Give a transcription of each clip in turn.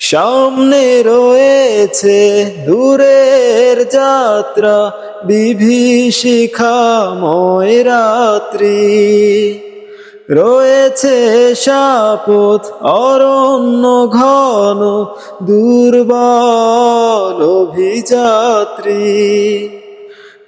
সামনে রয়েছে দূরের যাত্রা বিভীষিকাময় রাত্রি রয়েছে সাপথ অরণ্য ঘন দুর্বল অভিযাত্রী।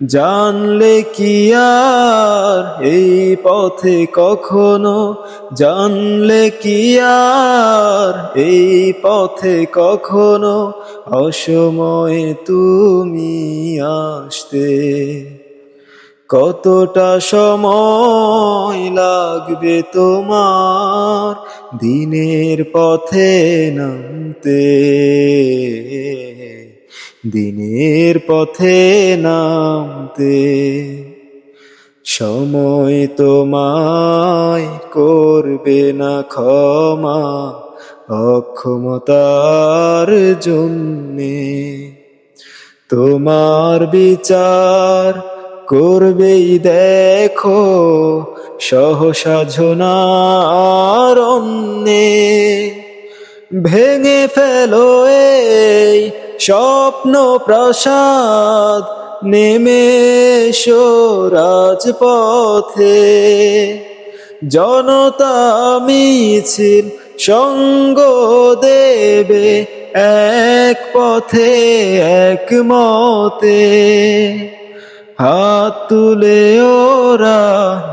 জানলে কি আর এই পথে কখনো? জানলে কি আর এই পথে কখনো? অসময়ে তুমি আসতে। কতটা সময় লাগবে তোমার দিনের পথে নামতে? দিনের পথে নামতে, সময় তোমায় করবে না ক্ষমা, অক্ষমতার জন্যে। তোমার বিচার করবেই দেখো সহসাঝনার অন্যে। ভেঙে ফেলো এই স্বপ্ন প্রসাদ নেমে রাজপথে। জনতা মিছিল সঙ্গ দেবে এক পথে এক মতে। হাত তুলে ওরা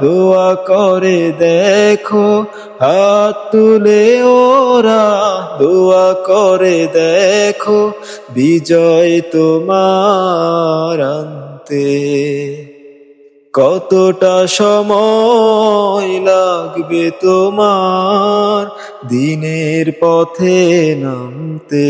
দোয়া করে দেখো। হাত তুলে ওরা দোয়া করে দেখো। বিজয় তোমার আনতে। কতটা সময় লাগবে তোমার দিনের পথে নামতে?